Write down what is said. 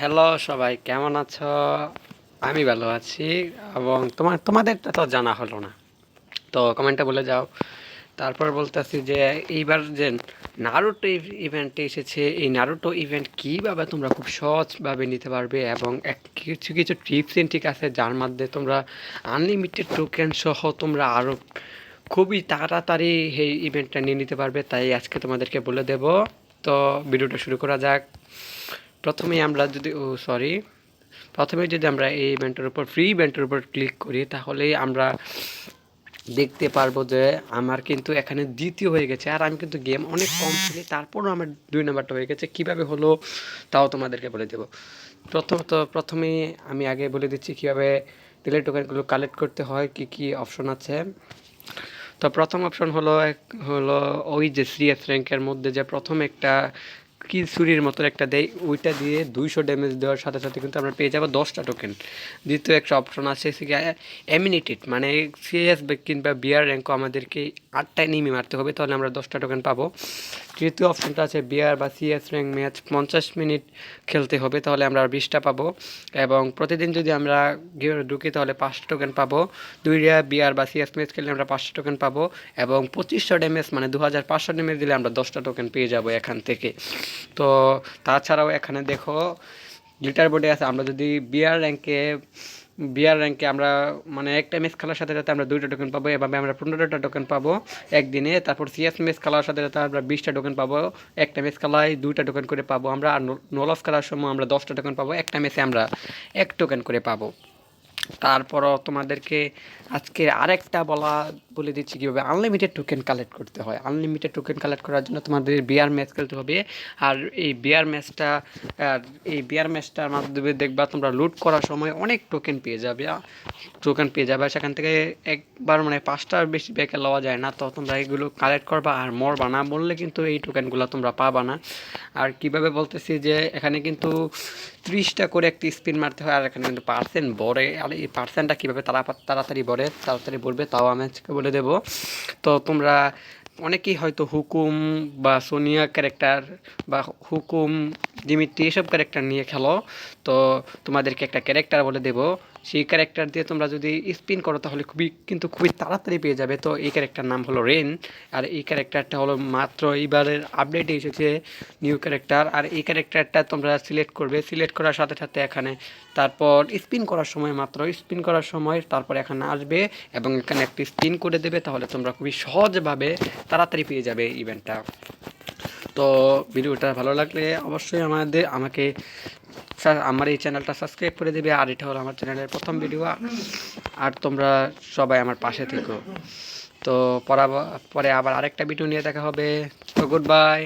Hello সবাই, কেমন আছো? আমি ভালো আছি এবং তোমার তোমাদেরটা তো জানা হলো না। তো কমেন্টে বলে যাও। তারপর বলতেছি যে, এইবার যে নারুটো ইভেন্টে এসেছে, এই নারুটো ইভেন্ট কীভাবে তোমরা খুব সহজভাবে নিতে পারবে এবং এক, কিছু কিছু টিপস এন্ড ঠিক আছে যার মাধ্যমে তোমরা আনলিমিটেড টোকেন সহ তোমরা আরও খুবই তাড়াতাড়ি এই ইভেন্টটা নিয়ে নিতে পারবে। তাই আজকে তোমাদেরকে বলে দেব। তো ভিডিওটা শুরু করা যাক। প্রথমেই আমরা যদি, ও সরি প্রথমে যদি আমরা এই ইভেন্টের উপর ফ্রি ইভেন্টের উপর ক্লিক করি, তাহলে আমরা দেখতে পারব যে আমার কিন্তু এখানে দ্বিতীয় হয়ে গেছে। আর আমি কিন্তু গেম অনেক কম খেলি, তারপরও আমার দুই নাম্বারটা হয়ে গেছে। কীভাবে হলো, তাও তোমাদেরকে বলে দেবো। প্রথমত প্রথমেই আমি আগে বলে দিচ্ছি কীভাবে তেলের টোকেনগুলো কালেক্ট করতে হয়, কি কি অপশন আছে। তো প্রথম অপশন হলো এক, হলো ওই যে সিএস র্যাঙ্কের মধ্যে যে প্রথম একটা কি ছুরির মতো একটা দেয়, ওইটা দিয়ে দুইশো ড্যামেজ দেওয়ার সাথে সাথে কিন্তু আমরা পেয়ে যাব দশটা টোকেন দ্বিতীয় একটা অপশন আছে অ্যামিনিটেড মানে সিএস কিংবা বিয়ার র্যাঙ্কও আমাদেরকে আটটায় নিমে মারতে হবে, তাহলে আমরা দশটা টোকেন পাবো। তৃতীয় অপশনটা আছে বিয়ার বা সিএস র্যাঙ্ক ম্যাচ পঞ্চাশ মিনিট খেলতে হবে, তাহলে আমরা বিশটা পাবো। এবং প্রতিদিন যদি আমরা ঢুকি, তাহলে পাঁচটা টোকেন পাবো। দুইটা বিয়ার বা সিএস ম্যাচ খেললে আমরা পাঁচটা টোকেন পাবো। এবং পঁচিশশো ড্যামেজ মানে দু হাজার পাঁচশো ড্যামেজ দিলে আমরা দশটা টোকেন পেয়ে যাব এখান থেকে। তো তাছাড়াও এখানে দেখো লিটার বোর্ডে আছে, আমরা যদি বিয়ার র্যাঙ্কে বিয়ার র্যাঙ্কে আমরা মানে একটা ম্যাচ খেলার সাথে সাথে আমরা দুইটা টোকেন পাবো, এভাবে আমরা পনেরোটা টোকেন পাবো একদিনে, তারপর সিএস ম্যাচ খেলার সাথে সাথে আমরা বিশটা টোকেন পাবো, একটা ম্যাচ খেলায় দুইটা টোকেন করে পাবো আমরা, আর নলস খেলার সময় আমরা দশটা টোকেন পাবো, একটা ম্যাচে আমরা এক টোকেন করে পাবো। তারপরও তোমাদেরকে আজকে আরেকটা বলা, বলে দিচ্ছি কীভাবে আনলিমিটেড টোকেন কালেক্ট করতে হয়। আনলিমিটেড টোকেন কালেক্ট করার জন্য তোমাদের বিয়ার ম্যাচ খেলতে হবে। আর এই বিয়ার ম্যাচটা এই বিয়ার ম্যাচটার মাধ্যমে দেখবা তোমরা লুট করার সময় অনেক টোকেন পেয়ে যাবে। টোকেন পেয়ে যাবে। সেখান থেকে একবার মানে পাঁচটার বেশি ব্যাকে লওয়া যায় না। তো তোমরা এগুলো কালেক্ট করবা আর মরবা না। বললে কিন্তু এই টোকেনগুলো তোমরা পাবা না। আর কীভাবে বলতেছি যে, এখানে কিন্তু ত্রিশটা করে একটি স্পিন মারতে হয়, আর এখানে কিন্তু পার্সেন্ট বড়ে আর এই পার্সেন্টটা কীভাবে তারা তাড়াতাড়ি বড়ে তাড়াতাড়ি বলবে, তাও আমি আজকে বলে দেবো। তো তোমরা অনেকেই হয়তো হুকুম বা সোনিয়া ক্যারেক্টার বা হুকুম দিমিত্রি এসব ক্যারেক্টার নিয়ে খেলো। তো তোমাদেরকে একটা ক্যারেক্টার বলে দেবো। সেই ক্যারেক্টার দিয়ে তোমরা যদি স্পিন করো, তাহলে খুবই, কিন্তু খুবই তাড়াতাড়ি পেয়ে যাবে। তো এই ক্যারেক্টার নাম হলো রেন আর এই ক্যারেক্টারটা হলো মাত্র এইবারের আপডেটে এসেছে নিউ ক্যারেক্টার আর এই ক্যারেক্টারটা তোমরা সিলেক্ট করবে সিলেক্ট করার সাথে সাথে এখানে তারপর স্পিন করার সময় মাত্র স্পিন করার সময় তারপর এখানে আসবে এবং এখানে একটি স্পিন করে দেবে, তাহলে তোমরা খুবই সহজভাবে তাড়াতাড়ি পেয়ে যাবে ইভেন্টটা তো ভিডিওটা ভালো লাগলে অবশ্যই আমাদের, আমাকে আমার এই চ্যানেলটা সাবস্ক্রাইব করে দেবে, আর এটা হলো আমার চ্যানেলের প্রথম ভিডিও আর তোমরা সবাই আমার পাশে থেকো। তো পরে আবার আরেকটা ভিডিও নিয়ে দেখা হবে। তো গুড বাই